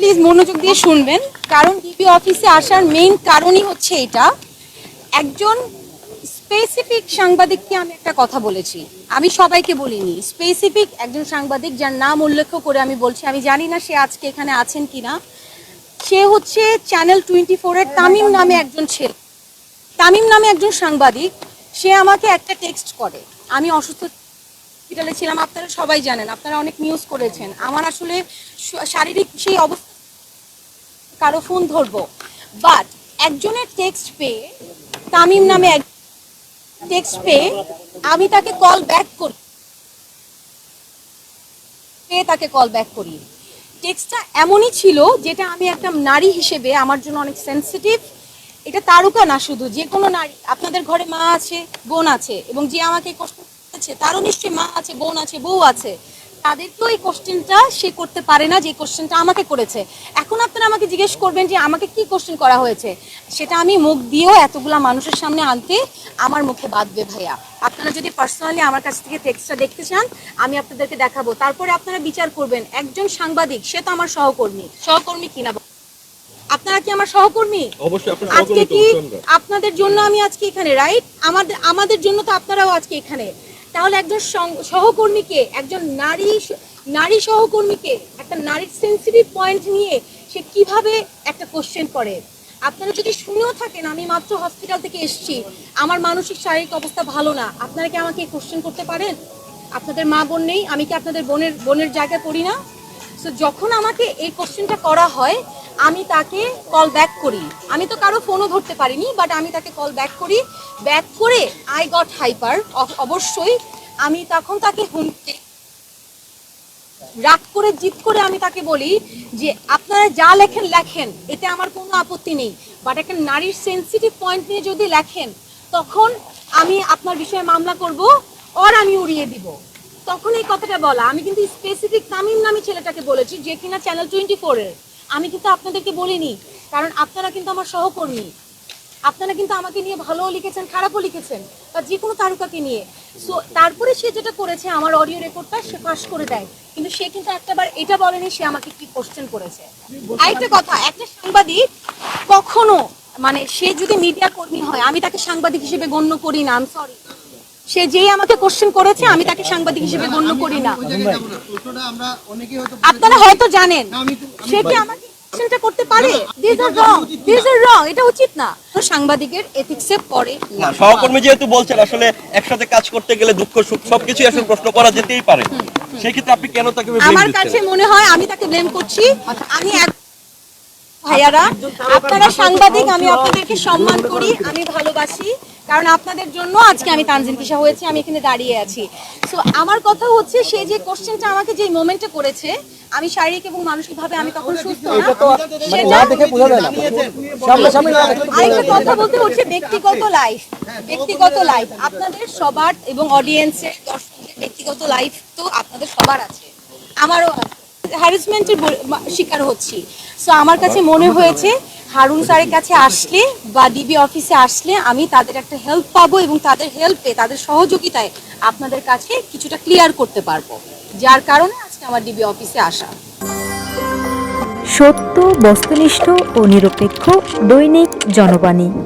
Please মনোযোগ দিয়ে শুনবেন। কারণ ডিবি অফিসে আসার মেইন কারণই হচ্ছে এটা। একজন স্পেসিফিক সাংবাদিককে আমি একটা কথা বলেছি। আমি সবাইকে বলিনি স্পেসিফিক একজন সাংবাদিক যার নাম উল্লেখ করে আমি বলছি। আমি জানি না সে আজকে এখানে আছেন কিনা। সে হচ্ছে চ্যানেল টোয়েন্টি ফোরের তামিম নামে একজন ছেলে। তামিম নামে একজন সাংবাদিক। সে আমাকে একটা টেক্সট করে, আমি অসুস্থ হসপিটালে ছিলাম। আপনারা সবাই জানেন, আপনারা অনেক নিউজ করেছেন। আমার আসলে শারীরিক সেই অবস্থা কারও ফোন ধরবো। বাট একজনের টেক্সট পেয়ে, তামিম নামে এক টেক্সট পেয়ে আমি তাকে কল ব্যাক করি। পেয়ে তাকে কল ব্যাক করি। টেক্সটটা এমনই ছিল যেটা আমি একটা নারী হিসেবে আমার জন্য অনেক সেন্সিটিভ এটা তারকা না শুধু, যে কোনো নারী, আপনাদের ঘরে মা আছে, বোন আছে, এবং যে আমাকে কষ্ট করেছে তারও নিশ্চয়ই মা আছে, বোন আছে, বউ আছে। তাদেরকেও এই কোশ্চেনটা সে করতে পারে না যে কোশ্চেনটা আমাকে করেছে। এখন আপনারা আমাকে জিজ্ঞেস করবেন যে আমাকে কি কোশ্চেন করা হয়েছে? সেটা আমি মুখ দিয়েও এতগুলা মানুষের সামনে আনতে আমার মুখে বাঁধবে ভাইয়া। আপনারা যদি পার্সোনালি আমার কাছ থেকে টেক্সটটা দেখতে চান আমি আপনাদেরকে দেখাবো। তারপরে আপনারা বিচার করবেন একজন সাংবাদিক সে তো আমার সহকর্মী। সহকর্মী কিনা আপনারা কি আমার সহকর্মী? আজকে কি আপনাদের জন্য আমি আজকে এখানে রাইট আমাদের আমাদের জন্য তো আপনারাও আজকে এখানে। তাহলে একজন সহকর্মীকে, একজন নারী নারী সহকর্মীকে একটা নারীর সেন্সিটিভ পয়েন্ট নিয়ে সে কীভাবে একটা কোশ্চেন করে? আপনারা যদি শুনেও থাকেন, আমি মাত্র হসপিটাল থেকে এসেছি, আমার মানসিক, শারীরিক অবস্থা ভালো না, আপনারা কি আমাকে কোশ্চেন করতে পারেন? আপনাদের মা বোন নেই, আমি কি আপনাদের বোনের বোনের জায়গায় পড়ি না? সো যখন আমাকে এই কোশ্চেনটা করা হয় আমি তাকে কল ব্যাক করি। আমি তো কারও ফোনও ধরতে পারিনি বাট আমি তাকে কল ব্যাক করি। ব্যাক করে আই গট হাইপার অবশ্যই আমি তখন তাকে হুমকি রাগ করে জিত করে আমি তাকে বলি যে, আপনারা যা লেখেন লেখেন, এতে আমার কোনো আপত্তি নেই। বাট একটা নারীর সেন্সিটিভ পয়েন্ট নিয়ে যদি লেখেন, তখন আমি আপনার বিষয়ে মামলা করব আর আমি উড়িয়ে দিব। তখন এই কথাটা বলা। আমি কিন্তু স্পেসিফিক তামিম নামী ছেলেটাকে বলেছি, যে কিনা চ্যানেল টোয়েন্টি ফোরের আমি কিন্তু আপনাদেরকে বলিনি, কারণ আপনারা কিন্তু আমার সহকর্মী। আপনারা কিন্তু আমাকে নিয়ে ভালোও লিখেছেন, খারাপও লিখেছেন, বা যে কোনো তারকাকে নিয়ে। সো তারপরে সে যেটা করেছে, আমার অডিও রেকর্ডটা সে পাশ করে দেয়। কিন্তু সে কিন্তু একটাবার এটা বলেনি, সে আমাকে কি কোশ্চেন করেছে। আরেকটা কথা, একটা সাংবাদিক কখনো মানে সে যদি মিডিয়া কর্মী হয়, আমি তাকে সাংবাদিক হিসেবে গণ্য করি না আমি সরি সে যেই আমাকে কোশ্চেন করেছে আমি তাকে সাংবাদিক হিসেবে গণ্য করি না। আপনারা হয়তো জানেন। আমি আমি সে কি আমাকে কোশ্চেনটা করতে পারে? দিস আর রং দিস আর রং এটা উচিত না। তো সাংবাদিকের এথিক্সে পড়ে না, সহকর্মী যেহেতু বলছেন আসলে একসাথে কাজ করতে গেলে দুঃখ সুখ সবকিছু আসলে প্রশ্ন করা যেতেই পারে। সেক্ষেত্রে আপনি কেন তাকে আমার কাছে মনে হয় আমি তাকে ব্লেম করছি। আমি এক ভাইয়ারা আপনারা সাংবাদিক আমি আপনাদেরকে সম্মান করি আমি ভালোবাসি। কারণ আপনাদের জন্য আজকে আমি তানজিন কিসা হয়েছে আমি এখানে দাঁড়িয়ে আছি। সো আমার কথা হচ্ছে সে যে কোশ্চেনটা আমাকে যে মোমেন্টে করেছে আমি শারীরিক এবং মানসিকভাবে আমি তখন সুস্থ না। আরেকটা কথা বলতে হচ্ছে ব্যক্তিগত লাইফ ব্যক্তিগত লাইফ আপনাদের সবার এবং অডিয়েন্সের দর্শকদের ব্যক্তিগত লাইফ তো আপনাদের সবার আছে। আমারও হ্যারাসমেন্টের শিকার হচ্ছি। সো আমার কাছে মনে হয়েছে হারুন স্যারের কাছে আসলে বা ডিবি অফিসে আসলে আমি তাদের একটা হেল্প পাবো এবং তাদের হেল্পে তাদের সহযোগিতায় আপনাদের কাছে কিছুটা ক্লিয়ার করতে পারব। যার কারণে আজকে আমার ডিবি অফিসে আসা। সত্য, বস্তুনিষ্ঠ ও নিরপেক্ষ দৈনিক জনবাণী।